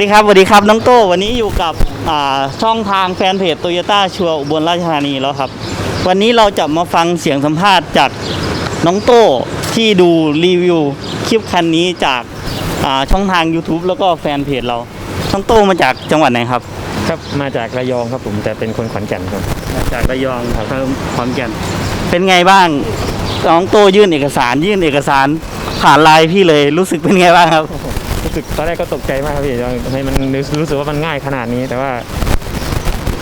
ดีครับสวัสดีครับน้องโต้วันนี้อยู่กับอ่าช่องทางแฟนเพจโตโยต้าชัวอุบลราชธานีแล้วครับ วันนี้เราจะมาฟังเสียงสัมภาษณ์จากน้องโต้ที่ดูรีวิวคลิปคันนี้จากอ่าช่องทาง YouTube แล้วก็แฟนเพจเราน้องโต้มาจากจังหวัดไหนครับ ครับมาจากระยองครับผมแต่เป็นคนขอนแก่นครับมาจากระยองครับขอนแก่นเป็นไงบ้างน้องโต้ยื่นเอกสาร ยื่นเอกสารผ่านไลน์พี่เลยรู้สึกเป็นไงบ้างครับ รู้สึกตอนแรกก็ตกใจมากครับพี่ทำไมมันรู้สึกว่ามันง่ายขนาดนี้ แต่ว่า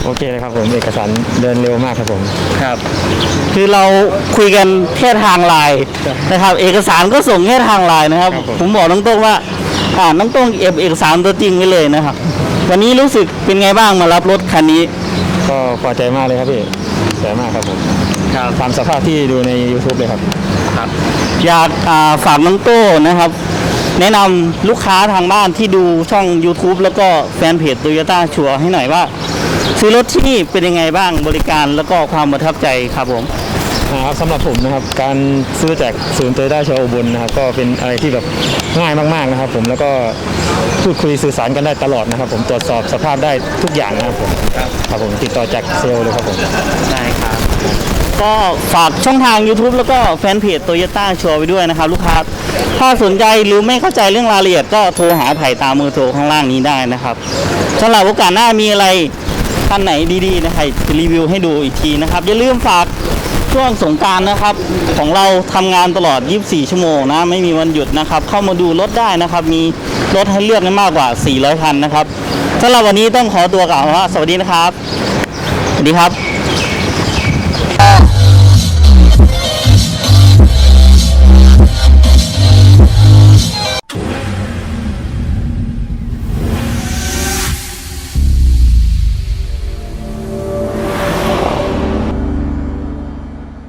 โอเคเลยครับผมเอกสารเดินเร็วมากครับผมครับ คือเราคุยกันแค่ทางไลน์นะครับ เอกสารก็ส่งแค่ทางไลน์นะครับครับผมผมบอกน้องโต้งว่าอ่าน้องโต้งเก็บเอกสารตัวจริงไว้เลยนะครับ วันนี้รู้สึกเป็นไงบ้างมารับรถคันนี้ ก็พอใจมากเลยครับพี่ใจมากครับผมครับตามสภาพที่ดูใน YouTube เลยครับครับ อยากอ่าฝากน้องโต้นะครับ แนะนำลูกค้าทางบ้านที่ดูช่อง YouTube แล้วก็แฟนเพจ Toyota ชัวให้หน่อยว่า ซื้อรถที่นี่เป็นยังไงบ้างบริการแล้วก็ความประทับใจครับผม นะครับสำหรับผมนะครับการซื้อจากศูนย์โตโยต้าโชว์อุบลนะครับก็เป็นอะไรที่แบบง่ายมากๆนะครับ ผมแล้วก็พูดคุยสื่อสารกันได้ตลอดนะครับ ผมตรวจสอบสภาพได้ทุกอย่างนะครับผมครับผมติดต่อจากเซลล์เลยครับผม ได้ครับ ก็ฝากช่องทาง YouTube แล้วก็แฟนเพจ Toyota ชัวร์ไปด้วยนะครับ ลูกค้า ถ้าสนใจหรือไม่เข้าใจเรื่องรายละเอียดก็โทรหาไผ่ตามมือโทรข้างล่างนี้ได้นะครับสำหรับโอกาสหน้ามีอะไรท่านไหนดีๆนะครับจะรีวิวให้ดูอีกทีนะครับ อย่าลืมฝากช่วงสงการนะครับ ของเราทำงานตลอด 24 ชั่วโมงนะ ไม่มีวันหยุดนะครับ เข้ามาดูรถได้นะครับ มีรถให้เลือกมากกว่า 400 คันนะครับสำหรับวันนี้ต้องขอตัวกล่าวว่า สวัสดีนะครับ สวัสดีครับ